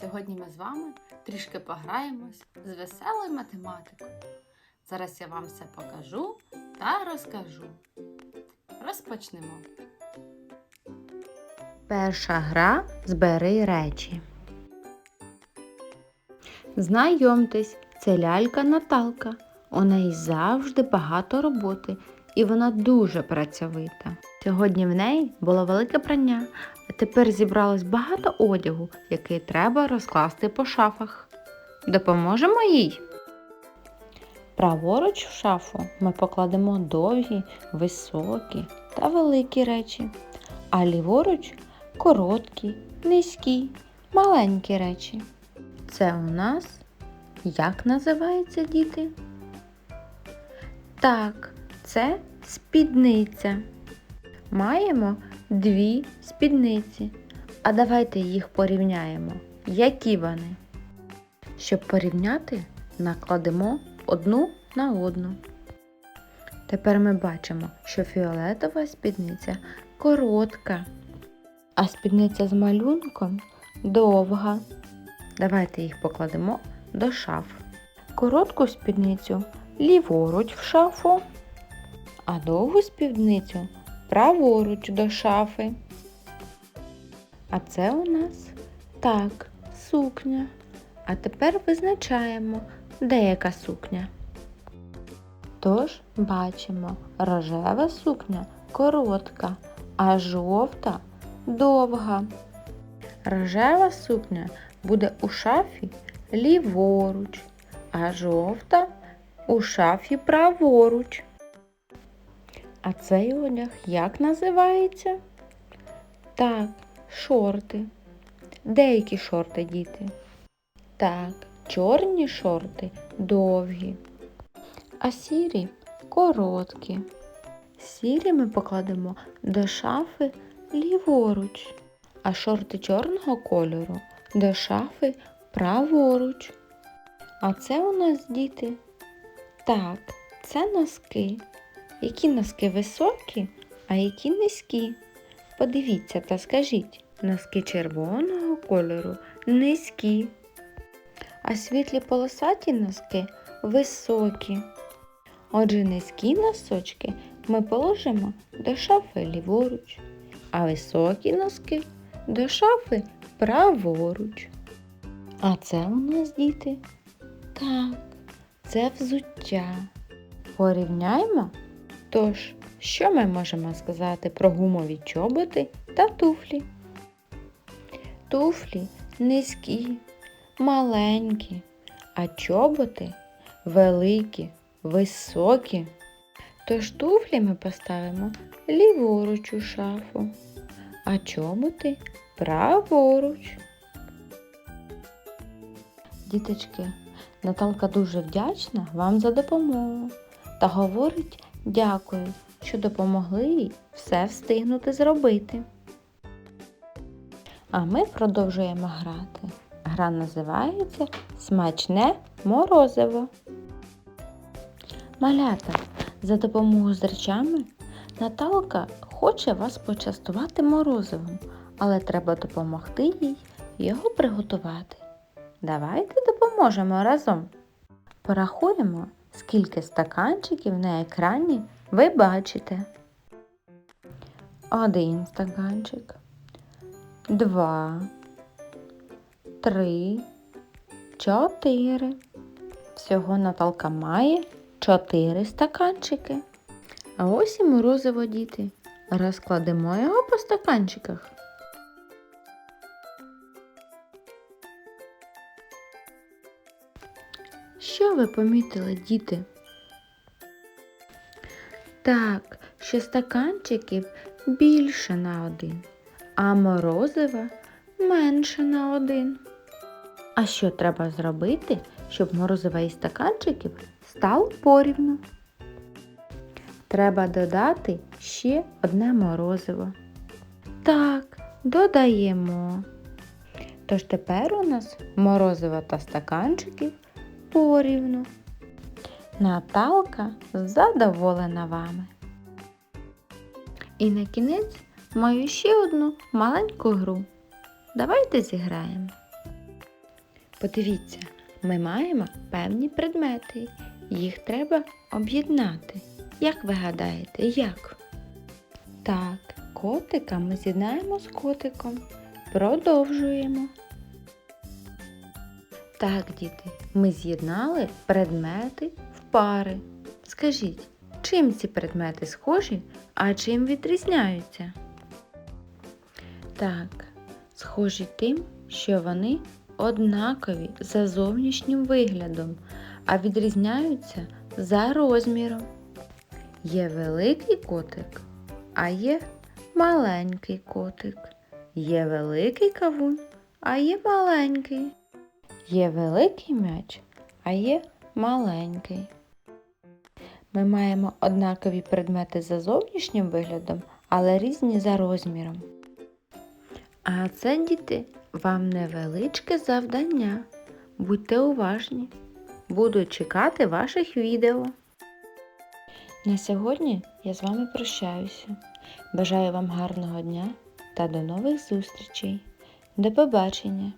сьогодні ми з вами трішки пограємось з веселою математикою. Зараз я вам все покажу та розкажу. Розпочнемо. Перша гра збери речі. Знайомтесь, це лялька Наталка. У неї завжди багато роботи, і вона дуже працьовита. Сьогодні в неї було велике прання, тепер зібралось багато одягу, який треба розкласти по шафах. Допоможемо їй. Праворуч в шафу ми покладемо довгі, високі та великі речі, а ліворуч короткі, низькі, маленькі речі. Це у нас як називається діти? Так, це спідниця. Маємо дві спідниці. А давайте їх порівняємо. Які вони? Щоб порівняти, накладемо одну на одну. Тепер ми бачимо, що фіолетова спідниця коротка, а спідниця з малюнком довга. Давайте їх покладемо до шаф. Коротку спідницю ліворуч в шафу, а довгу спідницю праворуч до шафи. А це у нас так, сукня. А тепер визначаємо, де яка сукня. Тож бачимо, рожева сукня коротка, а жовта довга. Рожева сукня буде у шафі ліворуч, а жовта у шафі праворуч. А цей одяг як називається? Так, шорти. Деякі шорти, діти. Так, чорні шорти довгі, а сірі короткі. Сірі ми покладемо до шафи ліворуч, а шорти чорного кольору до шафи праворуч. А це у нас діти. Так, це носки. Які носки високі, а які низькі. Подивіться та скажіть, носки червоного кольору низькі, а світлі полосаті носки високі. Отже, низькі носочки ми положимо до шафи ліворуч, а високі носки до шафи праворуч. А це у нас діти? Так, це взуття. Порівняємо? Тож, що ми можемо сказати про гумові чоботи та туфлі? Туфлі низькі, маленькі, а чоботи великі, високі. Тож туфлі ми поставимо ліворуч у шафу, а чоботи праворуч. Діточки, Наталка дуже вдячна вам за допомогу та говорить дякую, що допомогли їй все встигнути зробити. А ми продовжуємо грати. Гра називається Смачне морозиво. Малята, за допомогою з речами Наталка хоче вас почастувати морозивом, але треба допомогти їй його приготувати. Давайте допоможемо разом. Порахуємо, скільки стаканчиків на екрані ви бачите. Один стаканчик, два, три, чотири. Всього Наталка має чотири стаканчики. А ось і морозиво діти. Розкладемо його по стаканчиках. Що ви помітили, діти? Так, що стаканчиків більше на один, а морозива менше на один. А що треба зробити, щоб морозива із стаканчиків став порівну? Треба додати ще одне морозиво. Так, додаємо. Тож тепер у нас морозиво та стаканчиків порівну. Наталка задоволена вами. І на кінець маю ще одну маленьку гру. Давайте зіграємо. Подивіться, ми маємо певні предмети. Їх треба об'єднати. Як ви гадаєте, як? Так, котика ми з'єднаємо з котиком. Продовжуємо. Так, діти, ми з'єднали предмети в пари. Скажіть, чим ці предмети схожі, а чим відрізняються? Так, схожі тим, що вони однакові за зовнішнім виглядом, а відрізняються за розміром. Є великий котик, а є маленький котик. Є великий кавун, а є маленький. Є великий м'яч, а є маленький. Ми маємо однакові предмети за зовнішнім виглядом, але різні за розміром. А це, діти, вам невеличке завдання. Будьте уважні. Буду чекати ваших відео. На сьогодні я з вами прощаюся. Бажаю вам гарного дня та до нових зустрічей. До побачення!